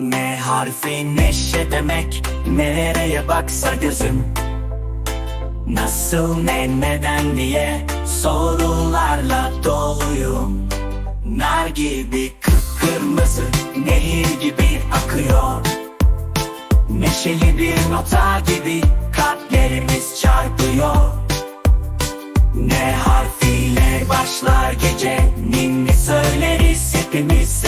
Ne harfi neşe demek Nereye baksa gözüm. Nasıl ne neden diye Sorularla doluyum. Nar gibi kıpkırmızı Nehir gibi akıyor. Neşeli bir nota gibi Kalplerimiz çarpıyor. Ne harfiyle başlar gece Ninni söyleriz hepimize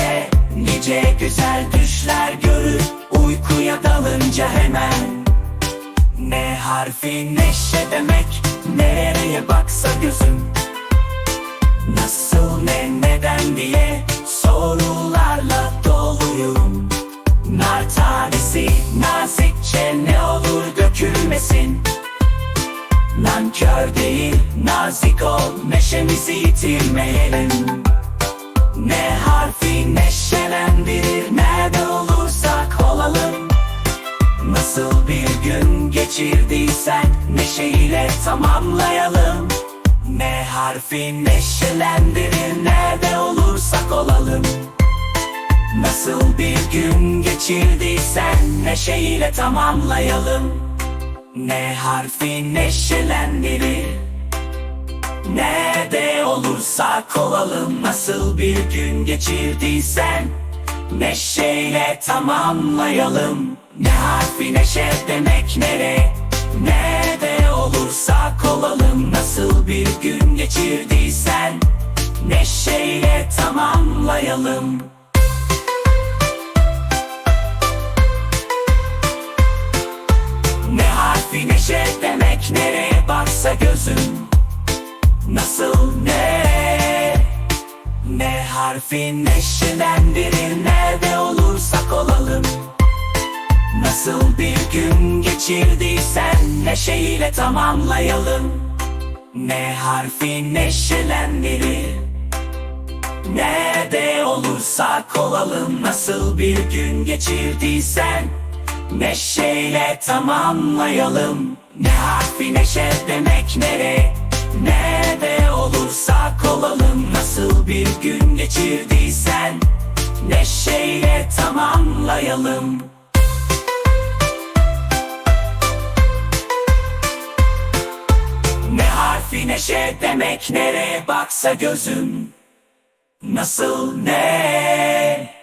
Nice güzel düşler görür Uykuya dalınca hemen. Ne harfi neşe demek Nereye baksa gözüm. Nasıl ne neden diye Sorularla doluyum. Nar tanesi nazikçe ne olur dökülmesin. Nankör değil nazik ol neşemizi yitirmeyelim Ne harfi neşelendirir nerede olursak olalım Nasıl bir gün geçirdiysen neşeyle tamamlayalım. Ne harfi neşelendirir nerede olursak olalım Nasıl bir gün geçirdiysen neşeyle tamamlayalım. Ne harfi neşelendirir Nerede olursak olalım Nasıl bir gün geçirdiysen. Neşeyle tamamlayalım. Ne harfi neşe demek nere? Nerede olursak olalım Nasıl bir gün geçirdiysen. Neşeyle tamamlayalım. Ne harfi neşe demek nereye baksa gözüm Nasıl ne Ne harfi neşelendirir nerede olursak olalım. Nasıl bir gün geçirdiysen neşeyle tamamlayalım. Ne harfi neşelendirir Nerede olursak olalım. Nasıl bir gün geçirdiysen Neşeyle tamamlayalım. Ne harfi neşe demek nere Nerede olursak olalım Nasıl bir gün geçirdiysen Neşeyle tamamlayalım. Ne harfi neşe demek nereye baksa gözüm Nasıl ne?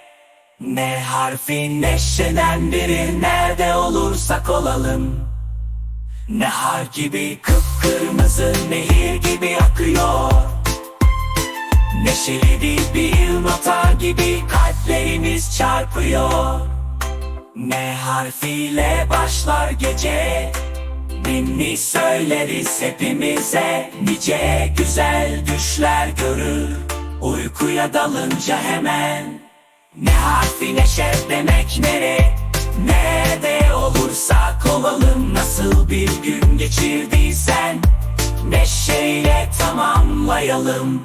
Ne harfi neşelendirir nerede olursak olalım Ne har gibi kıpkırmızı nehir gibi akıyor. Neşeli bir nota gibi kalplerimiz çarpıyor. Ne harfiyle başlar gece Ninni söyleriz hepimize. Nice güzel düşler görür Uykuya dalınca hemen. Ne harfi neşe demek nere Nerede olursak olalım Nasıl bir gün geçirdiysen tamamlayalım